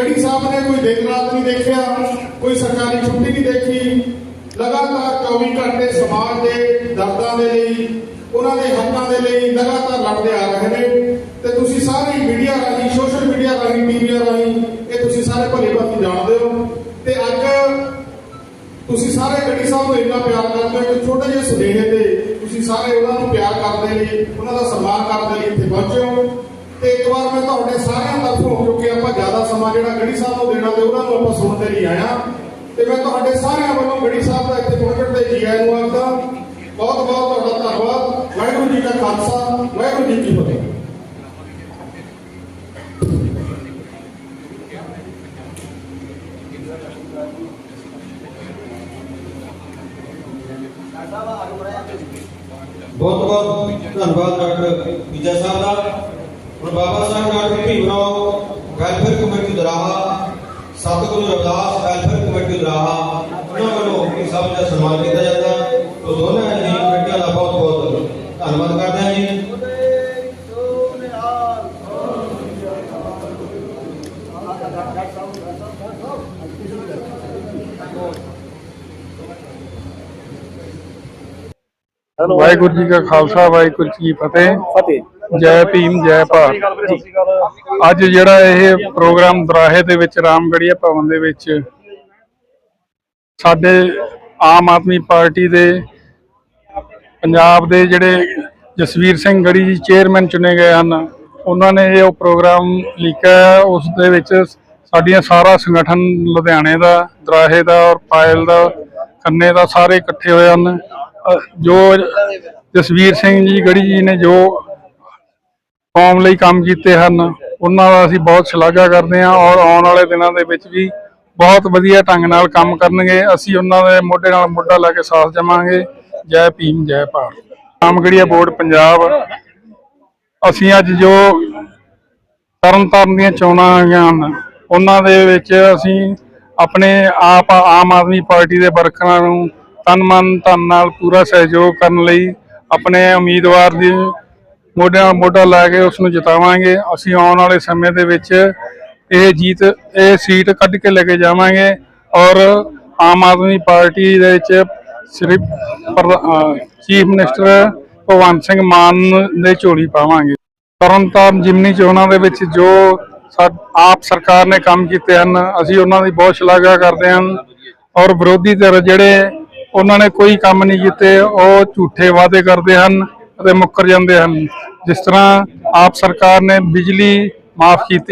ਗੜੀ ਸਾਹਿਬ ਨੇ ਕੋਈ ਦਿਨ ਰਾਤ ਨਹੀਂ ਦੇਖਿਆ, ਕੋਈ ਸਰਕਾਰੀ ਛੁੱਟੀ ਨਹੀਂ ਦੇਖੀ, ਲਗਾਤਾਰ 24 ਘੰਟੇ ਸਮਾਜ ਦੇ ਦਰਦਾਂ ਦੇ ਲਈ, ਉਹਨਾਂ ਦੇ ਹੱਕਾਂ ਦੇ ਲਈ ਲਗਾਤਾਰ ਲੜਦੇ ਆ ਰਹੇ ਨੇ। ਤੇ ਤੁਸੀਂ ਸਾਰੇ ਮੀਡੀਆ ਰਾਹੀਂ, ਸੋਸ਼ਲ ਮੀਡੀਆ ਰਾਹੀਂ, ਟੀਵੀਆਂ ਰਾਹੀਂ, ਇਹ ਤੁਸੀਂ ਸਾਰੇ ਭਲੇ ਭਾਂਤੀ ਜਾਣਦੇ ਹੋ। ਤੇ ਅੱਜ ਤੁਸੀਂ ਸਾਰੇ ਗੜੀ ਸਾਹਿਬ ਨੂੰ ਇੰਨਾ ਪਿਆਰ ਕਰਦੇ ਹੋ ਕਿ ਛੋਟੇ ਜਿਹੇ ਸੁਨੇਹੇ ਤੇ ਤੁਸੀਂ ਸਾਰੇ ਉਹਨਾਂ ਨੂੰ ਪਿਆਰ ਕਰਨ ਦੇ ਲਈ, ਉਹਨਾਂ ਦਾ ਸਨਮਾਨ ਕਰਨ ਦੇ ਲਈ ਇੱਥੇ ਪਹੁੰਚੇ ਹੋ। ਤੇ ਇੱਕ ਵਾਰ ਮੈਂ ਤੁਹਾਡੇ ਸਾਰਿਆਂ ਤਰਫੋਂ ਕਿਉਂਕਿ ਆਪਾਂ ਜ਼ਿਆਦਾ ਸਮਾਂ ਜਿਹੜਾ ਗੜੀ ਸਾਹਿਬ ਨੂੰ ਦੇਣਾ ਤੇ ਉਹਨਾਂ ਨੂੰ ਆਪਾਂ ਸੁਣਨ ਦੇ ਆਇਆ ਤੇ ਮੈਂ ਤੁਹਾਡੇ ਸਾਰਿਆਂ ਵੱਲੋਂ ਗੜੀ ਸਾਹਿਬ ਦਾ ਇੱਥੇ ਪਹੁੰਚਣ ਤੇ ਜੀ ਆਇਆਂ ਨੂੰ ਆਖਦਾ, ਬਹੁਤ ਬਹੁਤ ਤੁਹਾਡਾ ਧੰਨਵਾਦ। ਵਾਹਿਗੁਰੂ ਜੀ ਕਾ ਖਾਲਸਾ, ਵਾਹਿਗੁਰੂ ਜੀ ਕੀ ਫਤਿਹ। ਬਹੁਤ ਬਹੁਤ ਧੰਨਵਾਦ ਡਾਕਟਰ ਵਿਜੇ ਸਾਹਿਬ ਦਾ। ਹੁਣ Baba Sahib doctor Bhimrao welfare committee Daraha Satguru Ravidas welfare committee Doraha ਉਹਨਾਂ ਵੱਲੋਂ ਇਸ ਸਭ ਦਾ ਸਨਮਾਨ ਕੀਤਾ ਜਾਂਦਾ ਤੋ ਦੋਨਾਂ ਜੀ ਕਮੇਟੀਆਂ ਦਾ ਬਹੁਤ ਬਹੁਤ ਧੰਨਵਾਦ ਕਰਦੇ ਹਾਂ ਜੀ ਵਾਹਿਗੁਰੂ ਜੀ ਕਾ ਖਾਲਸਾ ਵਾਹਿਗੁਰੂ ਜੀ ਕੀ ਫਤਿਹ ਫਤਿਹ ਜੈ ਭੀਮ ਜੈ ਭਾਰਤ ਅੱਜ ਜਿਹੜਾ ਇਹ ਪ੍ਰੋਗਰਾਮ ਦਰਾਹੇ ਦੇ ਵਿੱਚ ਰਾਮਗੜੀਆ ਭਵਨ ਦੇ ਵਿੱਚ ਸਾਡੇ ਆਮ ਆਦਮੀ ਪਾਰਟੀ ਦੇ ਪੰਜਾਬ ਦੇ ਜਿਹੜੇ ਜਸਵੀਰ ਸਿੰਘ ਗੜੀ ਜੀ ਚੇਅਰਮੈਨ ਚੁਣੇ ਗਏ ਹਨ ਉਹਨਾਂ ਨੇ ਇਹ ਪ੍ਰੋਗਰਾਮ ਲਿਖਿਆ। ਉਸ ਦੇ ਵਿੱਚ ਸਾਡੀਆਂ ਸਾਰਾ ਸੰਗਠਨ ਲੁਧਿਆਣੇ ਦਾ ਦਰਾਹੇ ਦਾ ਔਰ ਪਾਇਲ ਦਾ ਖੰਨੇ ਦਾ ਸਾਰੇ ਇਕੱਠੇ ਹੋਏ ਹਨ ਜੋ ਜਸਵੀਰ ਸਿੰਘ ਜੀ ਗੜੀ ਜੀ ਨੇ ਜੋ ਕੌਮ ਲਈ ਕੰਮ ਕੀਤੇ ਹਨ। ਉਹਨਾਂ ਦਾ ਅਸੀਂ ਬਹੁਤ ਸ਼ਲਾਘਾ ਕਰਦੇ ਹਾਂ ਔਰ ਆਉਣ ਵਾਲੇ ਦਿਨਾਂ ਦੇ ਵਿੱਚ ਵੀ ਬਹੁਤ ਵਧੀਆ ਢੰਗ ਨਾਲ ਕੰਮ ਕਰਨਗੇ। ਅਸੀਂ ਉਹਨਾਂ ਦੇ ਮੋਢੇ ਨਾਲ ਮੋਢਾ ਲਾ ਕੇ ਸਾਥ ਦੇਵਾਂਗੇ। ਜੈ ਭੀਮ, ਜੈ ਭਾਰਤ। ਰਾਮਗੜੀਆ ਬੋਰਡ ਪੰਜਾਬ। ਅਸੀਂ ਅੱਜ ਜੋ ਤਰਨਤਾਰਨ ਦੀਆਂ ਚੋਣਾਂ ਆਈਆਂ ਹਨ, ਉਹਨਾਂ ਦੇ ਵਿੱਚ ਅਸੀਂ ਆਪਣੇ ਆਪ ਆਮ ਆਦਮੀ ਪਾਰਟੀ ਦੇ ਵਰਕਰਾਂ ਨੂੰ ਤਨ ਮਨ ਧਨ ਨਾਲ ਪੂਰਾ ਸਹਿਯੋਗ ਕਰਨ ਲਈ ਆਪਣੇ ਉਮੀਦਵਾਰ ਦੀ ਮੋਢਿਆਂ ਨਾਲ ਮੋਢਾ ਲਾ ਕੇ ਉਸ ਨੂੰ ਜਿਤਾਵਾਂਗੇ। ਅਸੀਂ ਆਉਣ ਵਾਲੇ ਸਮੇਂ ਦੇ ਵਿੱਚ ਇਹ ਜੀਤ, ਇਹ ਸੀਟ ਕੱਢ ਕੇ ਲੈ ਕੇ ਜਾਵਾਂਗੇ ਔਰ ਆਮ ਆਦਮੀ ਪਾਰਟੀ ਦੇ ਵਿੱਚ ਸ੍ਰੀ ਚੀਫ ਮਿਨਿਸਟਰ ਭਗਵੰਤ ਸਿੰਘ ਮਾਨ ਦੇ ਝੋਲੀ ਪਾਵਾਂਗੇ। ਤਰਨਤਾਰਨ ਜਿਮਨੀ ਚੋਣਾਂ ਦੇ ਵਿੱਚ ਜੋ ਸਾ- ਆਪ ਸਰਕਾਰ ਨੇ ਕੰਮ ਕੀਤੇ ਹਨ, ਅਸੀਂ ਉਹਨਾਂ ਦੀ ਬਹੁਤ ਸ਼ਲਾਘਾ ਕਰਦੇ ਹਾਂ ਔਰ ਵਿਰੋਧੀ ਧਿਰ ਜਿਹੜੇ ਉਹਨਾਂ ਨੇ ਕੋਈ ਕੰਮ ਨਹੀਂ ਕੀਤੇ, ਉਹ ਝੂਠੇ ਵਾਅਦੇ ਕਰਦੇ ਹਨ ਅਤੇ ਮੁੱਕਰ ਜਾਂਦੇ ਹਨ। ਜਿਸ ਤਰ੍ਹਾਂ ਆਪ ਸਰਕਾਰ ਨੇ ਬਿਜਲੀ ਮਾਫ ਕੀਤੀ